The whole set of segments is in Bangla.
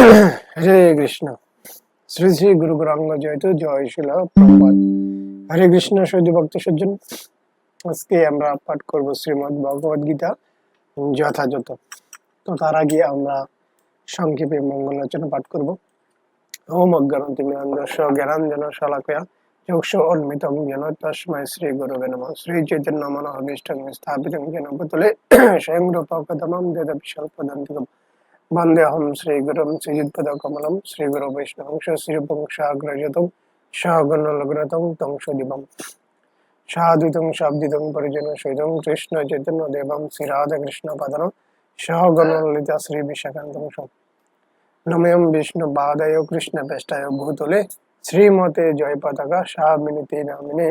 হরে কৃষ্ণ। শ্রী শ্রী গুরু গৌরাঙ্গ জয়তু হরে কৃষ্ণ ভক্ত সজ্জন। আজকে আমরা পাঠ করব শ্রীমদ ভগবদ গীতা যথাযথ। তো তার আগে আমরা সংক্ষেপে মঙ্গলাচরণ পাঠ করব। ওম অজ্ঞানতি মিরন্দস্য জ্ঞানাঞ্জন শালাকয়া যোগস শ্রী গুরুবে নমঃ। শ্রী চৈতন্য মনোহভীষ্টং স্থাপিতং জ্ঞান ভূতলে স্বয়ং রূপ কদমম দেদপি वन्देऽहं श्रीगुरुं श्रीयुत्पदकमलं श्रीगुरु वैष्णवंश श्रीपुंसाग्रजतं सहगणलग्नतं तं सुदिवं साधितं शाब्दितं परिजनसहितं कृष्णचैतन्यदेवं श्रीराधकृष्णपदनं सहगणललिता श्रीविशाखान्तं सं नमयं विष्णुपादय कृष्णपेष्टाय भूतले श्रीमते जयपताका शामिनिते नामिने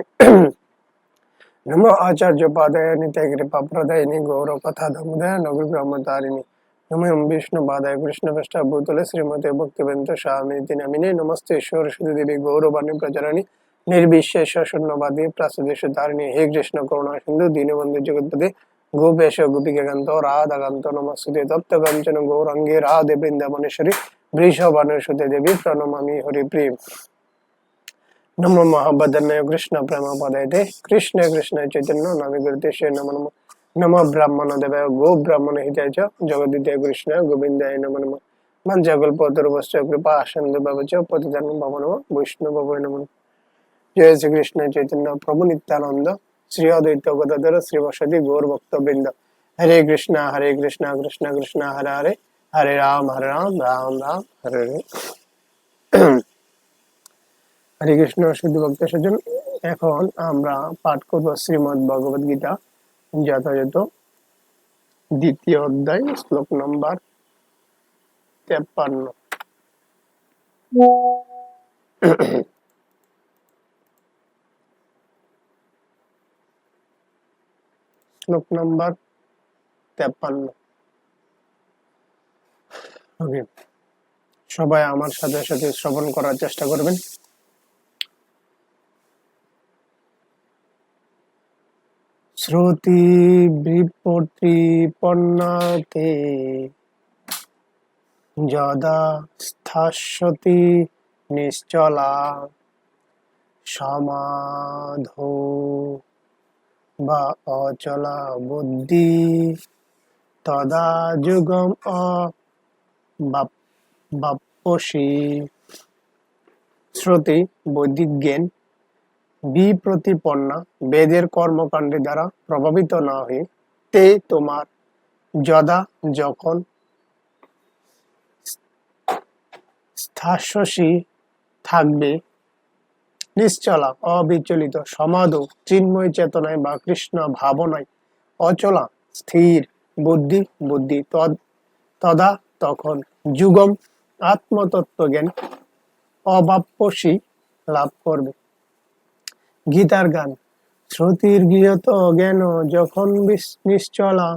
नमो आचार्यपादय नित्यकृपाप्रदयिनि गौरवकथाधमुदय नगरब्रह्मतारिणि नमः विष्णु बाधाय నమయం విష్ణుపాదాయ కృష్ణపష్ట భూతుల శ్రీమతి భక్తివంత స్వామితి నమినే నమస్తే సరస్వతి దేవి గౌరవాన్ని ప్రచారాన్ని నిర్విశేష శూన్యవాది ప్రసదేశ ధారిణి హే కృష్ణ కరుణా సింధు దీనివందు జగత్పతి గోపేశ గోపికగంతో రాధగంతో నమస్తే తప్త గంచన గౌరంగి రాధే బృందవనేశ్వరి వృషభానుషుతే దేవి ప్రణమామి హరిప్రియం నమ మహాభద్రనయ కృష్ణ ప్రేమ పదైతే కృష్ణ కృష్ణ చైతన్య నమి గురితే నమ నమ নম ব্রাহ্মণ দেবায় গো ব্রাহ্মণ হিতায় জগদিতায় কৃষ্ণ গোবিন্দায় নম নম মঞ্চকল্পতরুবশ্চ কৃপা আসন্দ পতিতান বৈষ্ণব নম জয় শ্রীকৃষ্ণ চৈতন্য প্রভু নিত্যানন্দ শ্রী অদ্বৈত গদাধর শ্রীবসতি গৌর ভক্তবৃন্দ হরে কৃষ্ণ হরে কৃষ্ণ কৃষ্ণ কৃষ্ণ হরে হরে হরে রাম হরে রাম রাম রাম হরে হরে হরে কৃষ্ণ শুদ্ধ ভক্ত সজ্জন এখন আমরা পাঠ করব শ্রীমদ ভগবদ গীতা। যথাযথ। দ্বিতীয় অধ্যায়, শ্লোক নম্বর তেপ্পান্ন। শ্লোক নম্বর তেপ্পান্ন। সবাই আমার সাথে সাথে শ্রবণ করার চেষ্টা করবেন। শ্রুতি বিপত্তি পন্নাতে যদা স্থাস্যতি নিশ্চলা সমাধো বা অচলা বুদ্ধি তদা যুগম বাপ্যসী শ্রুতি বৈদিক জ্ঞান বিপ্রতিপন্না বেদের কর্মকাণ্ডের দ্বারা প্রভাবিত না হয়ে তে তোমার যদা যখন স্থাসী থাকবে, নিশ্চলা অবিচলিত সমাদ চিন্ময় চেতনায় বা কৃষ্ণ ভাবনায় অচলা স্থির বুদ্ধি বুদ্ধি তদ, তদা তখন যুগম আত্মতত্ত্ব জ্ঞান অবাপ্যসী লাভ করবে। গীতার গান। শ্রুতির গৃহত জ্ঞান যখন নিশ্চলা,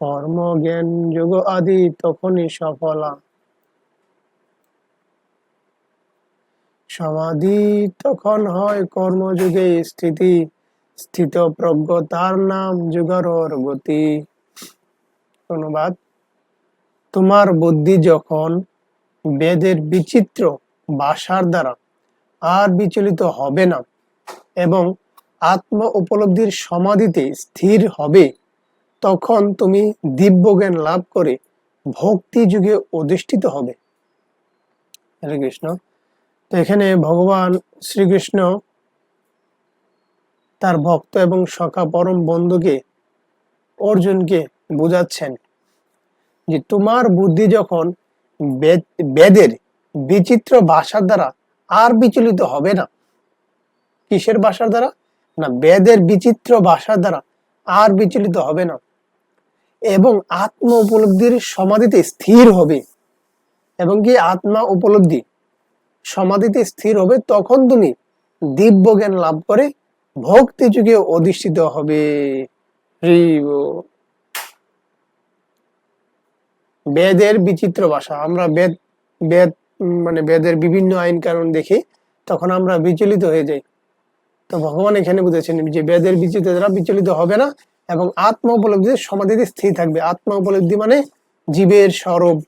কর্ম, জ্ঞান, যোগ আদি তখনই সফলা। সমাধি তখন হয় কর্মযুগে স্থিতি, স্থিত প্রজ্ঞ তার নাম যুগরর গতি। অনুবাদ, তোমার বুদ্ধি যখন বেদের বিচিত্র বাসার দ্বারা আর বিচলিত হবে না এবং আত্ম উপলব্ধির সমাধিতে স্থির হবে, তখন তুমি দিব্য জ্ঞান লাভ করে ভক্তি যুগে অধিষ্ঠিত হবে। হরে কৃষ্ণ। তো এখানে ভগবান শ্রীকৃষ্ণ তার ভক্ত এবং সখা পরম বন্ধুকে, অর্জুনকে বোঝাচ্ছেন যে তোমার বুদ্ধি যখন বেদের বিচিত্র ভাষার দ্বারা আর বিচলিত হবে না কিসের ভাষার দ্বারা? না, বেদের বিচিত্র ভাষার দ্বারা আর বিচলিত হবে না। এবং আত্ম উপলব্ধির সমাধিতে স্থির হবে। এবং কি আত্মা উপলব্ধি? সমাধিতে স্থির হবে তখন তুমি দিব্য জ্ঞান লাভ করে ভক্তি যুগে অধিষ্ঠিত হবে। বেদের বিচিত্র ভাষা। আমরা বেদ বেদ মানে বেদের বিভিন্ন আইন কারণ দেখি তখন আমরা বিচলিত হয়ে যাই। তো ভগবান এখানে বুঝেছেন যে বেদের বিচিত দ্বারা বিচলিত হবে না এবং আত্ম উপলব্ধি সমাধিতে স্থির থাকবে। আত্ম উপলব্ধি মানে জীবের স্বরূপ।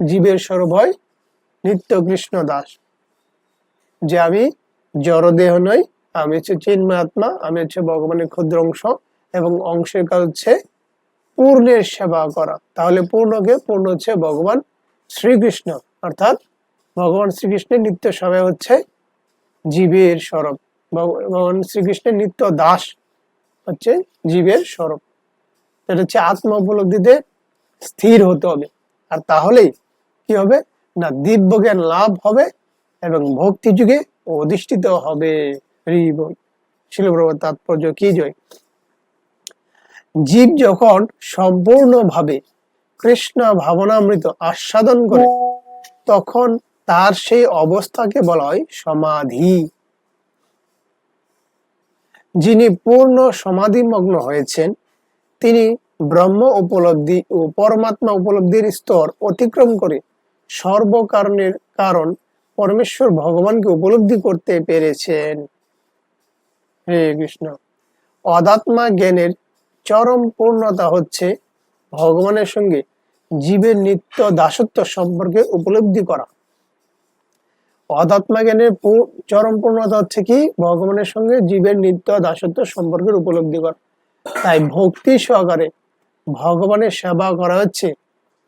জীবের স্বরূপ হয় নিত্য কৃষ্ণ দাস। যে আমি জড়দেহ নই, আমি হচ্ছে চিন্ময় আত্মা, আমি হচ্ছে ভগবানের ক্ষুদ্র অংশ এবং অংশের কাজ হচ্ছে পূর্ণের সেবা করা। তাহলে পূর্ণকে পূর্ণ হচ্ছে ভগবান শ্রীকৃষ্ণ। অর্থাৎ ভগবান শ্রীকৃষ্ণের নিত্য সেবা হচ্ছে জীবের স্বরূপ। ভগবান শ্রীকৃষ্ণের নিত্য দাস হচ্ছে জীবের স্বরূপ। এটা হচ্ছে আত্ম উপলব্ধিতে স্থির হতে হবে। আর তাহলেই কি হবে? না, দিব্য জ্ঞান লাভ হবে এবং ভক্তি যুগে অধিষ্ঠিত হবে। শিলপ্রভার তাৎপর্য কি জয়? জীব যখন সম্পূর্ণভাবে কৃষ্ণ ভাবনামৃত আস্বাদন করে, তখন তার সেই অবস্থাকে বলা হয় সমাধি। যিনি পূর্ণ সমাধিমগ্ন হয়েছেন, তিনি ব্রহ্ম উপলব্ধি ও পরমাত্মা উপলব্ধির স্তর অতিক্রম করে সর্বকারণের কারণ পরমেশ্বর ভগবানকে উপলব্ধি করতে পেরেছেন। হে কৃষ্ণ, অদাত্মা জ্ঞানের চরম পূর্ণতা হচ্ছে ভগবানের সঙ্গে জীবের নিত্য দাসত্ব সম্পর্কে উপলব্ধি করা। অদাত্মা জ্ঞানের চরম পূর্ণতা হচ্ছে কি? ভগবানের সঙ্গে জীবের নিত্য দাসত্ব সম্পর্কের উপলব্ধি করা। তাই ভক্তি সহকারে ভগবানের সেবা করা হচ্ছে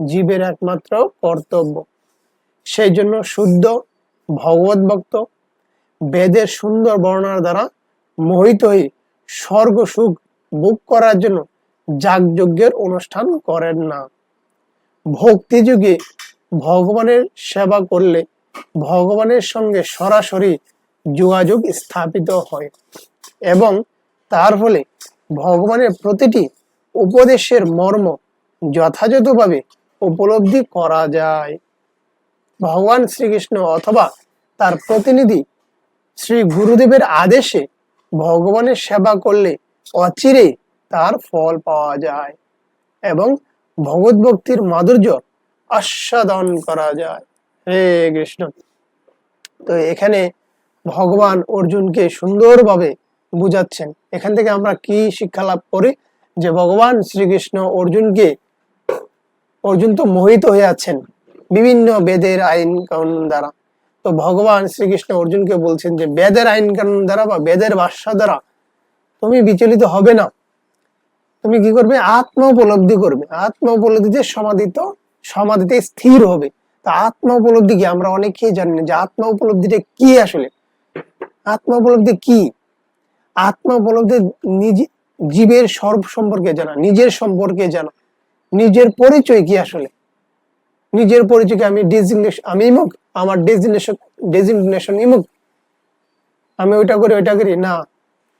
জীবের একমাত্র কর্তব্য। সেই জন্য শুদ্ধ ভগবত ভক্ত বেদের সুন্দর বর্ণনার দ্বারা মোহিত হয়ে স্বর্গ সুখ ভোগ করার জন্য যাগযজ্ঞের অনুষ্ঠান করেন না। ভক্তি যুগে ভগবানের সেবা করলে ভগবানের সঙ্গে সরাসরি যোগাযোগ স্থাপিত হয় এবং তার ফলে ভগবানের প্রতিটি উপদেশের মর্ম যথাযথভাবে উপলব্ধি করা যায়। ভগবান শ্রীকৃষ্ণ অথবা তার প্রতিনিধি শ্রী গুরুদেবের আদেশে ভগবানের সেবা করলে অচিরে তার ফল পাওয়া যায় এবং ভগৎ ভক্তির মাধুর্য আস্বাদন করা যায়। হে কৃষ্ণ। তো এখানে ভগবান অর্জুনকে সুন্দরভাবে বুঝাচ্ছেন। এখান থেকে আমরা কি শিক্ষা লাভ করি? যে ভগবান শ্রীকৃষ্ণ অর্জুনকে, অর্জুন তো মোহিত হয়ে আছেন বিভিন্ন বেদের আইন কানুন দ্বারা। তো ভগবান শ্রীকৃষ্ণ অর্জুনকে বলছেন যে বেদের আইন কানুন দ্বারা বা বেদের ভাষা দ্বারা তুমি বিচলিত হবে না। তুমি কি করবে? আত্ম উপলব্ধি করবে। আত্ম উপলব্ধিতে সমাধিত, সমাধিতে স্থির হবে। তা আত্ম উপলব্ধি কি? আমরা অনেকেই জানি না যে আত্ম উপলব্ধিটা কি আসলে? আত্ম উপলব্ধি কি? আত্ম উপলব্ধি নিজে জীবের সর্ব সম্পর্কে জানা, নিজের সম্পর্কে জানা। নিজের পরিচয় কি আসলে? নিজের পরিচয়কে আমি ডেজিগনেশন আমি ইমুক? আমার ডেজিগনেশন ডেজিগনেশন ইমুক? আমি ওইটা করি ওইটা করি? না,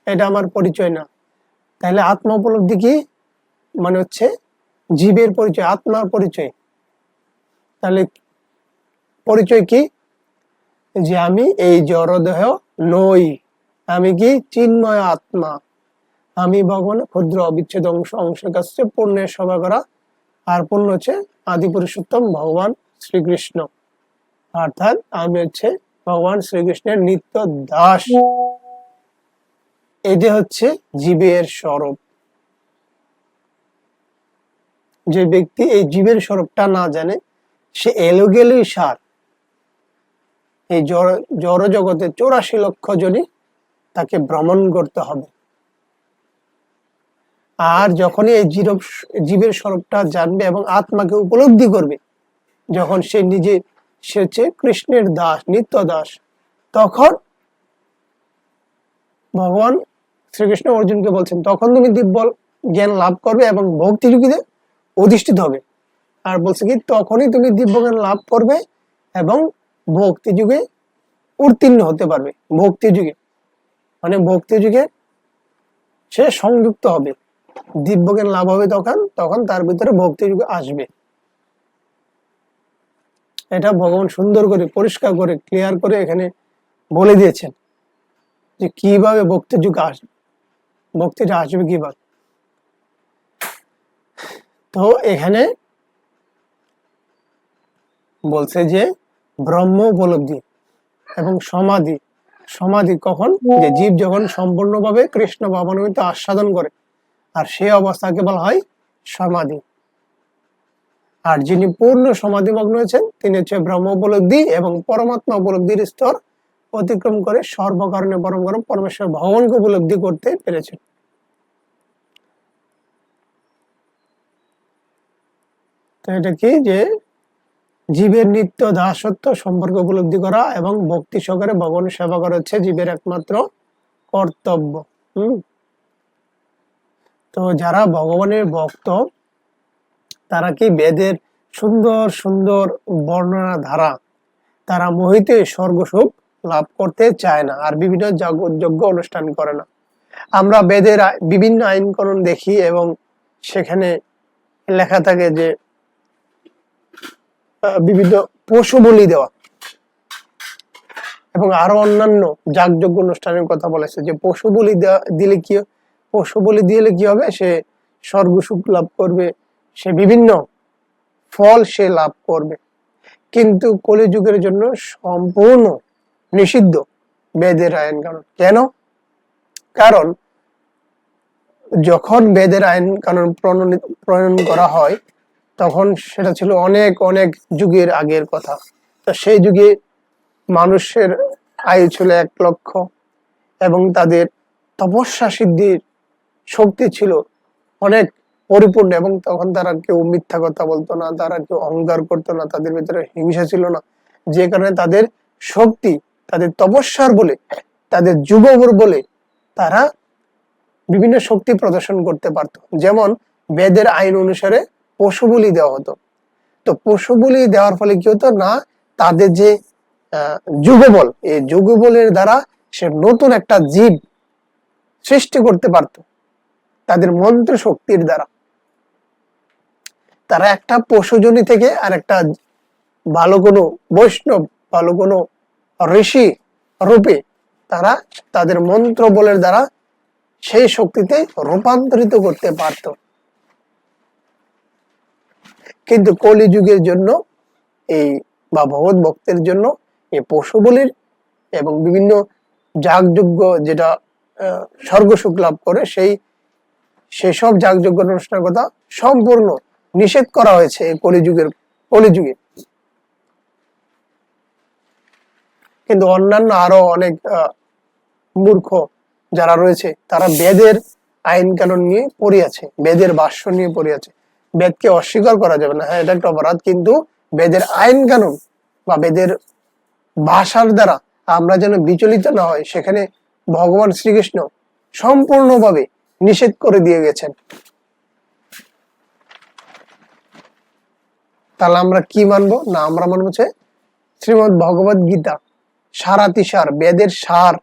এটা আমার পরিচয় না। তাহলে আত্ম উপলব্ধি কি? মানে হচ্ছে জীবের পরিচয়, আত্মার পরিচয়। তাহলে পরিচয় কি? যে আমি এই জড়দেহ নই। আমি কি চিন্ময় আত্মা? আমি ভগবান ক্ষুদ্র অবিচ্ছেদ অংশ, অংশের কাছে পূর্ণের সভা করা। আর পূর্ণ হচ্ছে আদি পুরুষোত্তম ভগবান শ্রীকৃষ্ণ। অর্থাৎ আমি হচ্ছে ভগবান শ্রীকৃষ্ণের নিত্য দাস। এটা হচ্ছে জীবের স্বরূপ। যে ব্যক্তি এই জীবের স্বরূপটা না জানে, সে এলো গেলই সার। এই জড় জগতে চৌরাশি লক্ষ জনই তাকে ভ্রমণ করতে হবে। আর যখনই এই জীরব জীবের স্বরূপটা জানবে এবং আত্মাকে উপলব্ধি করবে, যখন সে নিজে, সে হচ্ছে কৃষ্ণের দাস, নিত্য দাস, তখন ভগবান শ্রীকৃষ্ণ অর্জুনকে বলছেন, তখন তুমি দিব্য জ্ঞান লাভ করবে এবং ভক্তি অধিষ্ঠিত হবে। আর বলছে কি, তখনই তুমি দিব্য জ্ঞান লাভ করবে এবং ভক্তি যুগে উত্তীর্ণ হতে পারবে, ভক্তি যুগে। মানে ভক্তি যুগে সে সংযুক্ত হবে। দিব্য জ্ঞান লাভ হবে তখন তখন তার ভিতরে ভক্তি যুগে আসবে। এটা ভগবান সুন্দর করে, পরিষ্কার করে ক্লিয়ার করে এখানে বলে দিয়েছেন যে কীভাবে ভক্তি যুগ আসবে ভক্তিটা আসবে কীভাবে। তো এখানে বলছে যে ব্রহ্ম উপলব্ধি এবং সমাধি সমাধি কখন? যে জীব যখন সম্পূর্ণভাবে কৃষ্ণ ভাবনামিত আস্বাদন করে, আর সেই অবস্থাকে বলা হয় সমাধি। আর যিনি পূর্ণ সমাধিমগ্ন হয়েছেন তিনি হচ্ছে ব্রহ্ম উপলব্ধি এবং পরমাত্মা উপলব্ধির স্তর অতিক্রম করে সর্বকারণে পরম কারণ পরমেশ্বর ভগবানকে উপলব্ধি করতে পেরেছেন। এটা কি? যে জীবের নিত্য দাসত্ব, সম্পর্কে উপলব্ধি করা এবং ভক্তি সহকারে ভগবান সেবা করা হচ্ছে জীবের একমাত্র কর্তব্য তো যারা ভগবানের ভক্ত, তারা কি বেদের সুন্দর সুন্দর বর্ণনা ধারা, তারা মোহিতে স্বর্গসুখ লাভ করতে চায় না আর বিভিন্ন যজ্ঞ অনুষ্ঠান করে না। আমরা বেদের বিভিন্ন আইন কানুন দেখি এবং সেখানে লেখা থাকে যে বিভিন্ন পশু বলি দেওয়া। এবং আরও অন্যান্য যাগযজ্ঞ অনুষ্ঠানের কথা বলেছে যে পশু বলি দিলে কি পশু বলি দিলে কি হবে? সে স্বর্গ লাভ করবে, সে বিভিন্ন ফল সে লাভ করবে। কিন্তু কলিযুগের জন্য সম্পূর্ণ নিষিদ্ধ বেদের আইন কানুন। কেন? কারণ যখন বেদের আইন কানুন প্রণয়ন করা হয় তখন সেটা ছিল অনেক অনেক যুগের আগের কথা। তো সেই যুগে মানুষের আয়ু ছিল এক লক্ষ এবং তাদের তপস্যা সিদ্ধির শক্তি ছিল অনেক পরিপূর্ণ এবং তখন তারা কেউ মিথ্যা কথা বলতো না, তারা কেউ অহংকার করতো না, তাদের ভিতরে হিংসা ছিল না। যে কারণে তাদের শক্তি, তাদের তপস্যার বলে, তাদের যুববর বলে তারা বিভিন্ন শক্তি প্রদর্শন করতে পারত। যেমন বেদের আইন অনুসারে পশু বলি দেওয়া হতো। তো পশু বলি দেওয়ার ফলে কি হতো না, তাদের যে যুগবল, এই যুগবলের দ্বারা সে নতুন একটা জীব সৃষ্টি করতে পারত, তাদের মন্ত্র শক্তির দ্বারা। তারা একটা পশুজনী থেকে আর একটা ভালো কোনো বৈষ্ণব, ভালো কোনো ঋষি রূপে তারা তাদের মন্ত্র বলের দ্বারা সেই শক্তিতে রূপান্তরিত করতে পারত। কিন্তু কলিযুগের জন্য, এই বা ভগবত ভক্তের জন্য এই পশু বলির এবং বিভিন্ন যাগযজ্ঞ যেটা স্বর্গসুখ লাভ করে, সেই, সেসব যাগযজ্ঞ অনুষ্ঠানের কথা সম্পূর্ণ নিষেধ করা হয়েছে এই কলিযুগের, কলিযুগে। কিন্তু অন্যান্য আরও অনেক মূর্খ যারা রয়েছে, তারা বেদের আইন কানুন নিয়ে পড়ে আছে, বেদের ভাষ্য নিয়ে পড়ে আছে। বেদকে অস্বীকার করা যাবে না। হ্যাঁ এটা একটা অপরাধ, কিন্তু বেদের আইন কানুন বা বেদের ভাষার দ্বারা আমরা যেন বিচলিত না হয় সেখানে ভগবান শ্রীকৃষ্ণ সম্পূর্ণভাবে নিষেধ করে দিয়ে গেছেন। তাহলে আমরা কি মানবো? না, আমরা মানবো হচ্ছে শ্রীমদ ভগবত গীতা সারাতিসার বেদের সার।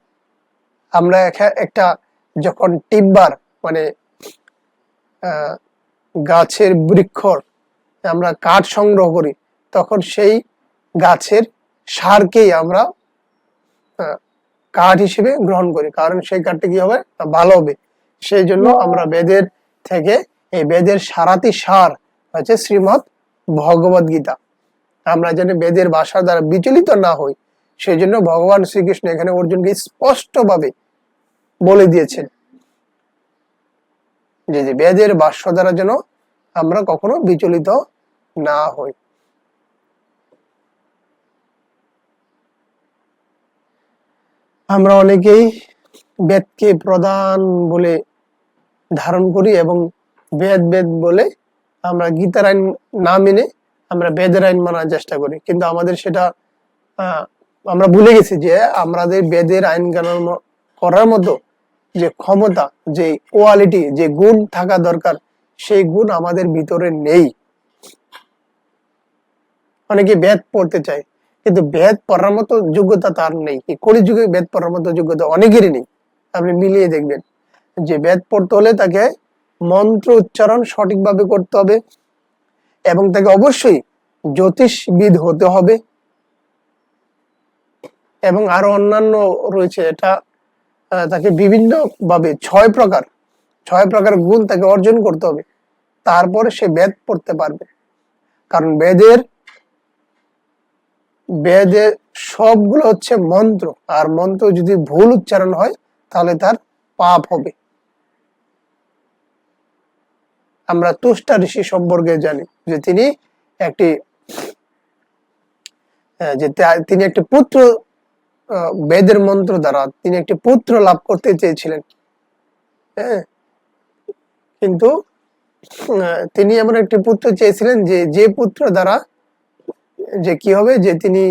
আমরা একটা যখন টিব্বার মানে গাছের বৃক্ষর আমরা কাঠ সংগ্রহ করি, তখন সেই গাছের সারকেই আমরা কাঠ হিসেবে গ্রহণ করি। কারণ সেই কাঠটা কি হবে? ভালো হবে। সেই জন্য আমরা বেদের থেকে এই বেদের সারাতি সার হচ্ছে শ্রীমৎ ভগবত গীতা। আমরা যেন বেদের ভাষা দ্বারা বিচলিত না হই, সেই জন্য ভগবান শ্রীকৃষ্ণ এখানে অর্জুনকে স্পষ্টভাবে বলে দিয়েছেন। যে যে বেদের ভাষ্য দ্বারা যেন আমরা কখনো বিচলিত না হই। আমরা অনেকেই বেদকে প্রধান বলে ধারণ করি এবং বেদ বেদ বলে আমরা গীতার আইন না মেনে আমরা বেদের আইন মানার চেষ্টা করি। কিন্তু আমাদের সেটা আমরা ভুলে গেছি যে আমাদের বেদের আইন কানুন করার মতো যে ক্ষমতা, যে কোয়ালিটি যে গুণ থাকা দরকার, সেই গুণ আমাদের ভিতরে নেই। অনেকে বেদ পড়তে চায়, কিন্তু বেদ পড়ার মতো যোগ্যতা তার নেই। এই কলিযুগে বেদ পড়ার মতো যোগ্যতা অনেকেরই নেই। আপনি মিলিয়ে দেখবেন, যে বেদ পড়তে হলে তাকে মন্ত্র উচ্চারণ সঠিকভাবে করতে হবে এবং তাকে অবশ্যই জ্যোতিষবিদ হতে হবে। এবং আরও অন্যান্য রয়েছে, এটা তাকে বিভিন্ন ভাবে ছয় প্রকার ছয় প্রকার গুণ তাকে অর্জন করতে হবে। তারপরে সে বেদ পড়তে পারবে। কারণ বেদের বেদে সবগুলো হচ্ছে মন্ত্র। আর মন্ত্র যদি ভুল উচ্চারণ হয়, তাহলে তার পাপ হবে। আমরা তুষ্টা ঋষি সম্পর্কে জানি যে তিনি একটি যে তিনি একটি পুত্র বেদের মন্ত্র দ্বারা তিনি একটি পুত্র লাভ করতে চেয়েছিলেন। হ্যাঁ? কিন্তু তিনি এমন একটি পুত্র চেয়েছিলেন যে যে পুত্র দ্বারা, যে কি হবে? যে তিনি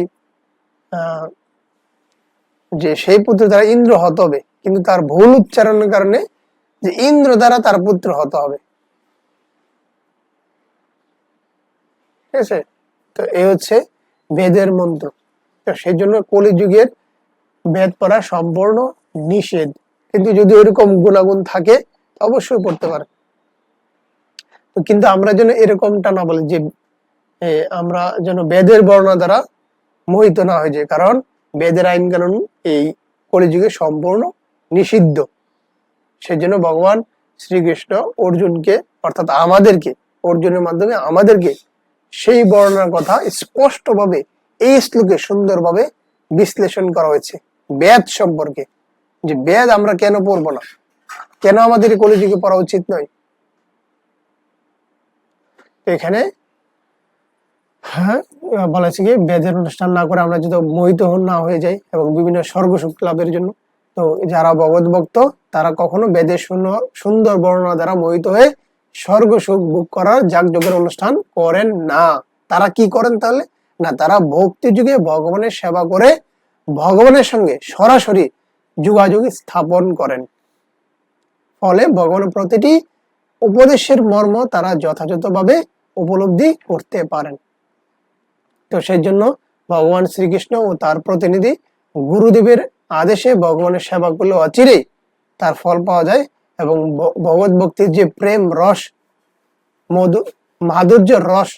যে সেই পুত্র দ্বারা ইন্দ্র হত হবে। কিন্তু তার ভুল উচ্চারণের কারণে যে ইন্দ্র দ্বারা তার পুত্র হত হবে। ঠিক আছে? তো এই হচ্ছে বেদের মন্ত্র। তো সেই জন্য কলিযুগের বেদ পড়া সম্পূর্ণ নিষেধ। কিন্তু যদি ওইরকম গুণাগুণ থাকে অবশ্যই পড়তে পারে। কিন্তু আমরা যেন এরকমটা না বলি যে আমরা যেন বেদের বর্ণনা দ্বারা মোহিত না হয়ে যায় কারণ বেদের আইন কানুন এই কলিযুগে সম্পূর্ণ নিষিদ্ধ। সেজন্য ভগবান শ্রীকৃষ্ণ অর্জুনকে, অর্থাৎ আমাদেরকে, অর্জুনের মাধ্যমে আমাদেরকে সেই বর্ণনার কথা স্পষ্টভাবে এই শ্লোকে সুন্দরভাবে বিশ্লেষণ করা হয়েছে। বেদ সম্পর্কে। যে বেদ আমরা কেন পড়ব না? কেন আমাদের কলিযুগে পড়া উচিত নয়? এখানে হ্যাঁ বলা হয়েছে কি, বেদের অনুষ্ঠান না করে আমরা যদি মোহিত হন- না হয়ে যাই এবং বিভিন্ন স্বর্গসুখ লাভের জন্য, তো যারা ভগবত ভক্ত, তারা কখনো বেদের সুন্দর বর্ণনা দ্বারা মোহিত হয়ে স্বর্গ ভোগ করার যাগযজ্ঞের অনুষ্ঠান করেন না। তারা কি করেন তাহলে? না, তারা ভক্তি যুগে ভগবানের সেবা করে ভগবানের সঙ্গে সরাসরি যোগাযোগ স্থাপন করেন। ফলে ভগবানের প্রতিটি উপদেশের মর্ম তারা যথাযথভাবে উপলব্ধি করতে পারেন। তো সেই জন্য ভগবান শ্রীকৃষ্ণ ও তার প্রতিনিধি গুরুদেবের আদেশে ভগবানের সেবা করলে অচিরেই তার ফল পাওয়া যায় এবং ভগবত ভক্তির যে প্রেম রস, মধু, মাধুর্যের রস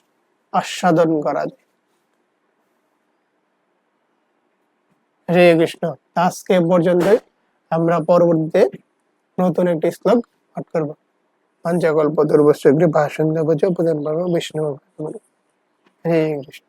আস্বাদন করা যায়। হরে কৃষ্ণ। আজকে পর্যন্ত আমরা পরবর্তীতে নতুন একটি শ্লোক পাঠ করব। পঞ্চকল্প দুর্বশ্রী কৃপা সুন্দর বিষ্ণু হরে কৃষ্ণ।